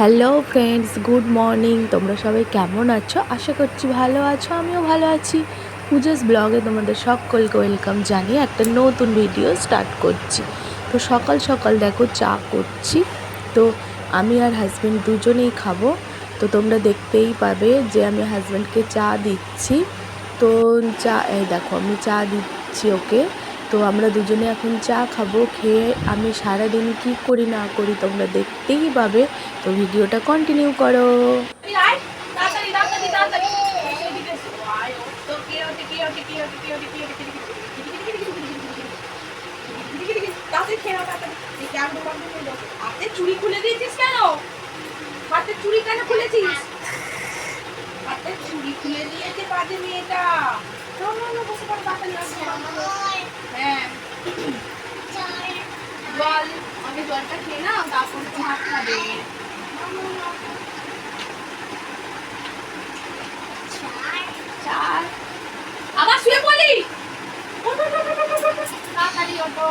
Hello friends good morning তোমরা সবাই কেমন আছো? আশা করছি ভালো আছো, আমিও ভালো আছি। পূজাস ব্লগে তোমাদের সকলকে ওয়েলকাম জানিয়ে একটা নতুন ভিডিও স্টার্ট করছি। তো সকাল সকাল দেখো, চা করছি। তো আমি আর হাজব্যান্ড দুজনেই খাব। তো তোমরা দেখতেই পাবে যে আমি হাজব্যান্ডকে চা দিচ্ছি। তো চা, এই দেখো, আমি চা দিচ্ছি ওকে। তো আমরা দুজনে এখন চা খাব, খেয়ে আমি সারাদিন কি করি না করি তোমরা দেখতেই পাবে। তো ভিডিওটা কন্টিনিউ করো। চুরি খুলে দিয়েছে বাজে মেয়েটা। বসে হ্যাঁ। জল আমি জলটা খেয়ে না তারপর তো খাবে। চার। আবার শুয়ে ওঠ। তাড়াতাড়ি ওঠো।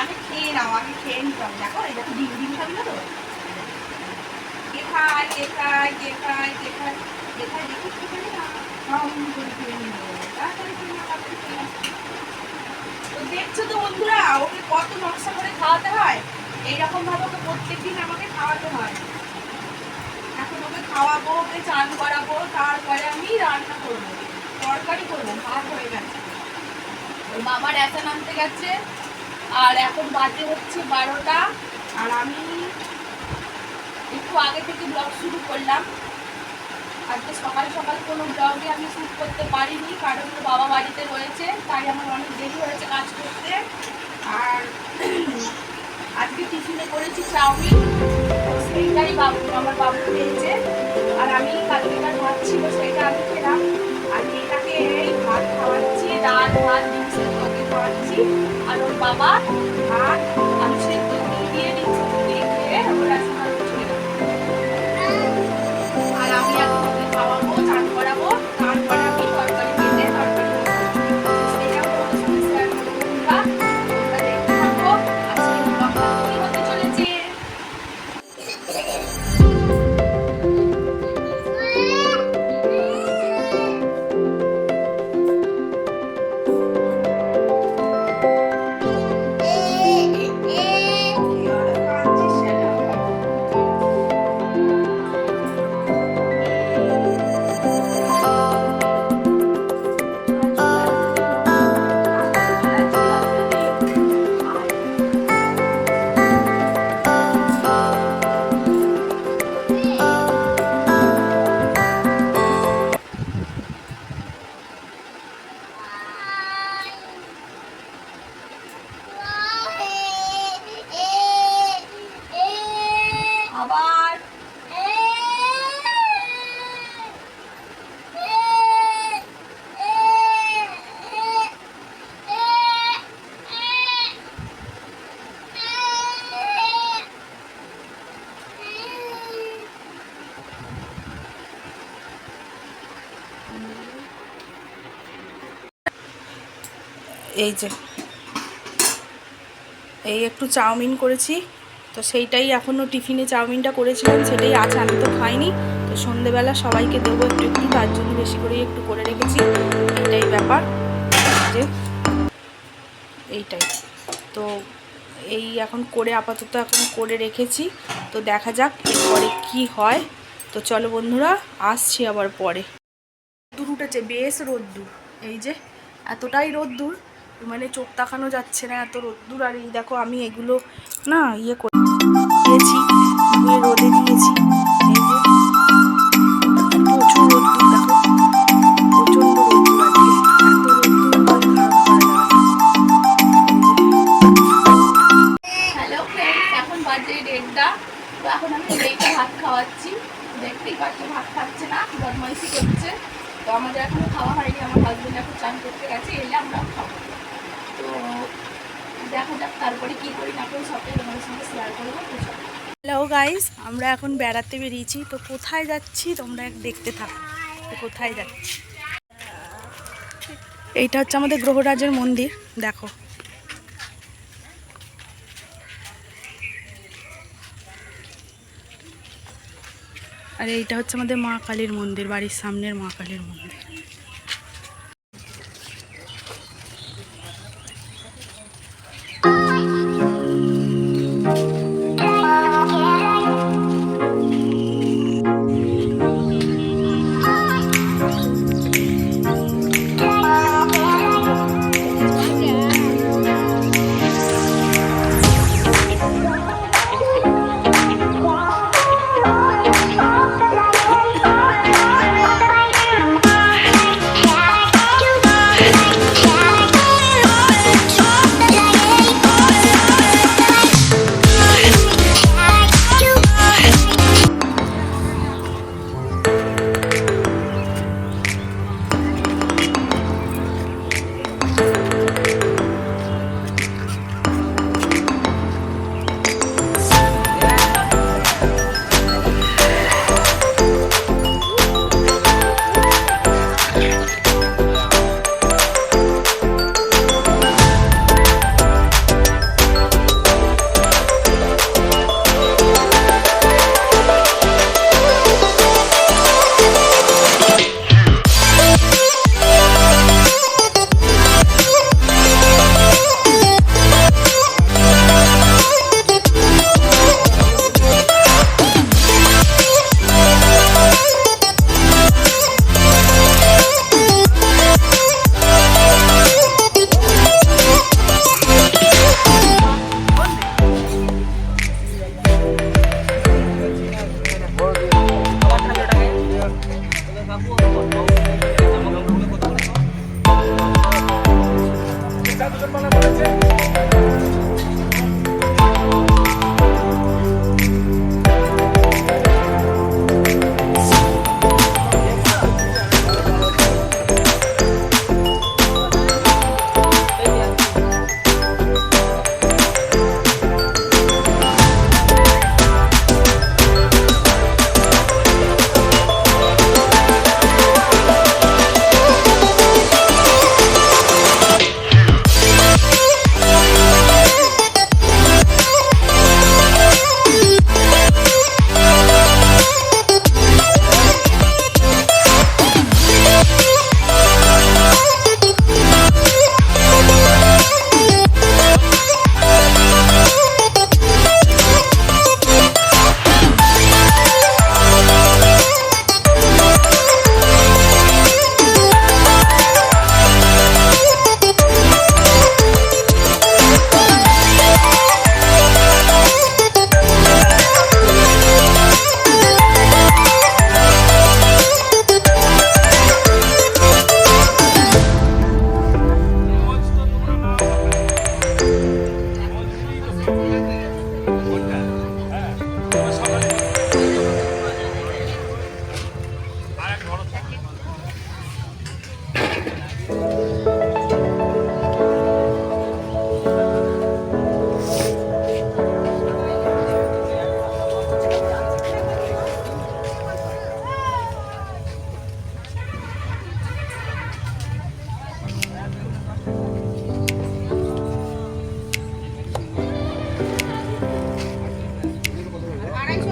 আমি খেয়ে নাও আমি খেয়ে নিতাম দেখো, এই দেখো, ডিম ডিম খাবি না তো? কে খায় কে খায় কে খায় কে খায় কে খায়, দেখি কি খাই না। হাম খেয়ে নিল তাড়াতাড়ি খেয়ে নাও, তাড়াতাড়ি খেয়ে নাও। তো দেখছ তো বন্ধুরা, ওকে কত নকশা করে খাওয়াতে হয়? এইরকম ভাবে ওকে প্রত্যেকদিন আমাকে খাওয়াতে হয়। এখন ওকে খাওয়াবো, ওকে চান করাবো, তারপরে আমি রান্না করব। তরকারি করব, ভাত হয়ে গেছে। ওর বাবা রেশন আনতে গেছে, আর এখন বাজে হচ্ছে বারোটা, আর আমি একটু আগে থেকে ব্লগ শুরু করলাম। আজকে সকাল সকাল কোনো ব্লগে আমি শ্যুট করতে পারিনি, কারণ বাবা বাড়িতে রয়েছে, তাই আমার অনেক দেরি হয়েছে কাজ করতে। আর আজকে টিফিনে করেছি চাউমিন, সেইটাই বাবু আমার বাবু খেয়েছে। আর আমি কালকেকার ভাত ছিল সেটা আমি খেলাম। আর মেয়েটাকে এই ভাত খাওয়াচ্ছি, ডাল, ভাত ডিম সেদ্ধ খাওয়াচ্ছি। আর ওর বাবা ভাত এই যে, এই একটু চাউমিন করেছি, তো সেইটাই এখনও টিফিনে চাউমিনটা করেছিলাম, সেটাই আছে, আমি তো খাইনি, তো সন্ধেবেলা সবাইকে দেবো একটু একটু, তার জন্য বেশি করেই একটু করে রেখেছি এইটাই ব্যাপার, যে এইটাই, তো এই এখন করে আপাতত এখন করে রেখেছি, তো দেখা যাক এরপরে কি হয়, তো চলো বন্ধুরা, আসছি আবার পরে। রোদ্দুর উঠেছে, বেশ রোদ্দুর, এই যে, এতটাই রোদ্দুর মানে চোখ তাকানো যাচ্ছে না, এত রোদ্দুর আর এই দেখো আমি এগুলো না ইয়ে করে রোদে দিয়েছি। প্রচণ্ড রোদ্দুর। হ্যালো এখন দেড়টা। তো এখন আমি ভাত খাওয়াচ্ছি। ভাত খাচ্ছে খাওয়া হয়নি, আমার হাজবেন্ড এখন চান করতে গেছে, এলে আমরা খাব। হ্যালো গাইস আমরা এখন বেড়াতে বেরিয়েছি, তো কোথায় যাচ্ছি তোমরা দেখতে থাকো। কোথায় যাচ্ছি? এইটা হচ্ছে আমাদের গ্রহরাজের মন্দির, দেখো। আর এইটা হচ্ছে আমাদের মা কালীর মন্দির, বাড়ির সামনের মা কালীর মন্দির। আড়াইশো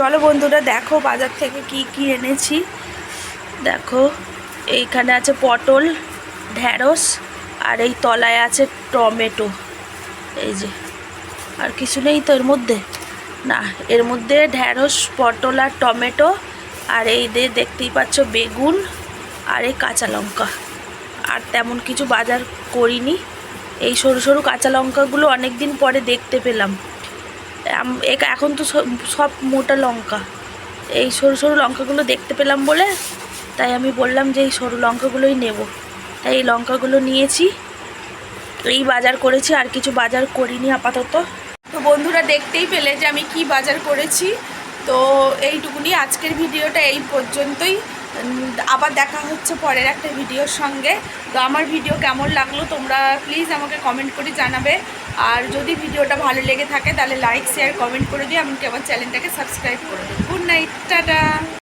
চলো বন্ধুরা, দেখো বাজার থেকে কি কি এনেছি। দেখো, এইখানে আছে পটল, ঢ্যাঁড়স, আর এই তলায় আছে টমেটো। এই যে, আর কিছু নেই তো এর মধ্যে? না, এর মধ্যে ঢ্যাঁড়স, পটল আর টমেটো, আর এই যে দেখতেই পাচ্ছ বেগুন আর এই কাঁচা লঙ্কা। আর তেমন কিছু বাজার করিনি। এই সরু সরু কাঁচা লঙ্কাগুলো অনেক দিন পরে দেখতে পেলাম। এখন তো সব মোটা লঙ্কা। এই সরু সরু লঙ্কাগুলো দেখতে পেলাম বলে তাই আমি বললাম যে এই সরু লঙ্কাগুলোই নেব। তাই এই লঙ্কাগুলো নিয়েছি। এই বাজার করেছি, আর কিছু বাজার করিনি আপাতত। তো বন্ধুরা দেখতেই পেলে যে আমি কি বাজার করেছি। তো এইটুকুনি আজকের ভিডিওটা এই পর্যন্তই। আবার দেখা হচ্ছে পরের একটা ভিডিওর সঙ্গে। তো আমার ভিডিও কেমন লাগল তোমরা প্লিজ আমাকে কমেন্ট করে জানাবে। আর যদি ভিডিওটা ভালো লেগে থাকে তাহলে লাইক শেয়ার কমেন্ট করে দিয়ে আমাকে আমার চ্যানেলটাকে সাবস্ক্রাইব করে দিই গুড নাইট টাটা!